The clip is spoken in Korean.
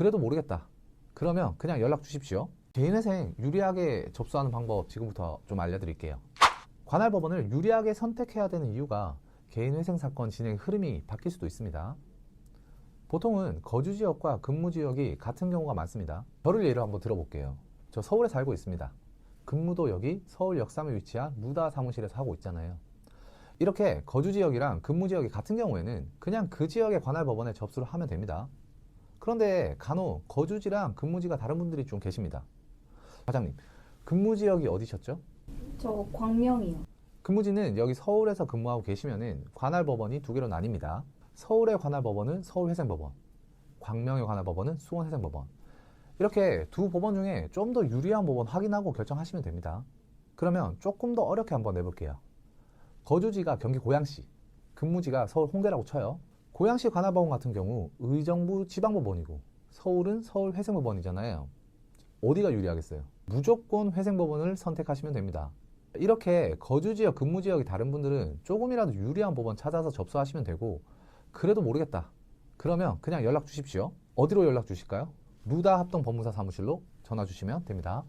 그래도 모르겠다. 그러면 그냥 연락 주십시오. 개인회생 유리하게 접수하는 방법 지금부터 좀 알려드릴게요. 관할 법원을 유리하게 선택해야 되는 이유가 개인회생 사건 진행 흐름이 바뀔 수도 있습니다. 보통은 거주 지역과 근무 지역이 같은 경우가 많습니다. 저를 예로 한번 들어볼게요. 저 서울에 살고 있습니다. 근무도 여기 서울역 3에 위치한 무다 사무실에서 하고 있잖아요. 이렇게 거주 지역이랑 근무 지역이 같은 경우에는 그냥 그 지역의 관할 법원에 접수를 하면 됩니다. 그런데 간혹 거주지랑 근무지가 다른 분들이 좀 계십니다. 과장님, 근무 지역이 어디셨죠? 저 광명이요. 근무지는 여기 서울에서 근무하고 계시면은 관할 법원이 두 개로 나뉩니다. 서울의 관할 법원은 서울회생법원, 광명의 관할 법원은 수원회생법원. 이렇게 두 법원 중에 좀 더 유리한 법원 확인하고 결정하시면 됩니다. 그러면 조금 더 어렵게 한번 내볼게요. 거주지가 경기 고양시, 근무지가 서울 홍대라고 쳐요. 고양시 관할법원 같은 경우 의정부 지방법원이고 서울은 서울 회생법원이잖아요. 어디가 유리하겠어요? 무조건 회생법원을 선택하시면 됩니다. 이렇게 거주지역, 근무지역이 다른 분들은 조금이라도 유리한 법원 찾아서 접수하시면 되고 그래도 모르겠다. 그러면 그냥 연락 주십시오. 어디로 연락 주실까요? 루다 합동 법무사 사무실로 전화 주시면 됩니다.